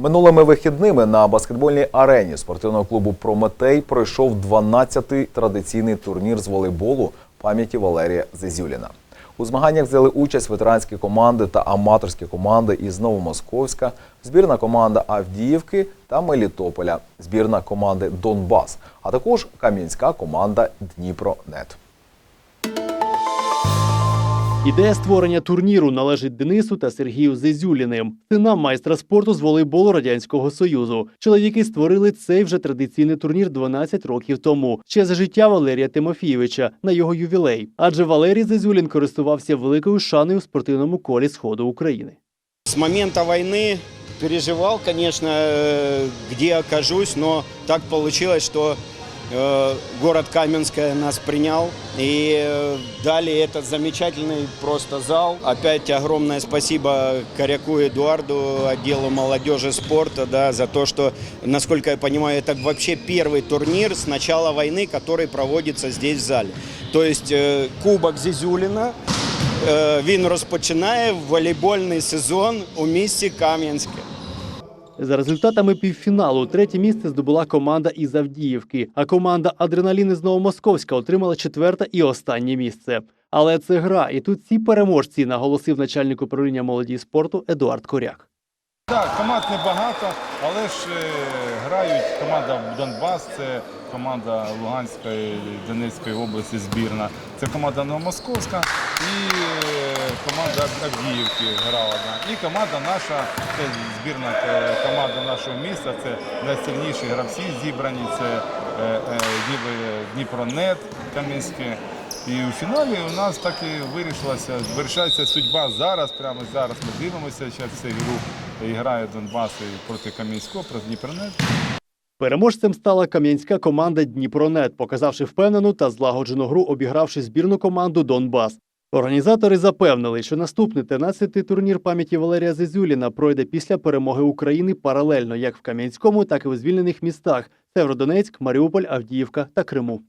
Минулими вихідними на баскетбольній арені спортивного клубу Прометей пройшов 12-й традиційний турнір з волейболу пам'яті Валерія Зезюліна. У змаганнях взяли участь ветеранські команди та аматорські команди із Новомосковська, збірна команда Авдіївки та Мелітополя, збірна команди Донбас, а також кам'янська команда Дніпронет. Ідея створення турніру належить Денису та Сергію Зезюліним, синам майстра спорту з волейболу Радянського Союзу. Чоловіки створили цей вже традиційний турнір 12 років тому, ще за життя Валерія Тимофійовича на його ювілей. Адже Валерій Зезюлін користувався великою шаною у спортивному колі сходу України. С момента войны переживал, конечно, э, где окажусь, но так получилось, что э, город Каменское нас принял и э, дали этот замечательный просто зал. Опять огромное спасибо Коряку Эдуарду, отделу молодежи спорта, да, за то, что, насколько я понимаю, это вообще первый турнир с начала войны, который проводится здесь в зале. То есть э, Кубок Зизюлина, Е, Він розпочинає волейбольний сезон у місті Кам'янське. За результатами півфіналу третє місце здобула команда із Авдіївки, а команда Адреналін із Новомосковська отримала четверте і останнє місце. Але це гра, і тут всі переможці, наголосив начальник управління молоді спорту Едуард Коряк. Так, команд небагато, але ж е, грають команда Донбас, це команда Луганської, Донецької області збірна, це команда Новомосковська і е, команда Авдіївки грала. І команда наша, це збірна е, команда нашого міста, це найсильніші гравці зібрані, це Дніпронет Кам'янське. І у фіналі у нас так і вирішилася, вирішається судьба зараз, прямо зараз ми дивимося зараз цю гру. Грає Донбас проти Кам'янського, проти Дніпронет. Переможцем стала кам'янська команда Дніпронет, показавши впевнену та злагоджену гру, обігравши збірну команду Донбас. Організатори запевнили, що наступний 13-й турнір пам'яті Валерія Зезюліна пройде після перемоги України паралельно як в Кам'янському, так і у звільнених містах Северодонецьк, Маріуполь, Авдіївка та Криму.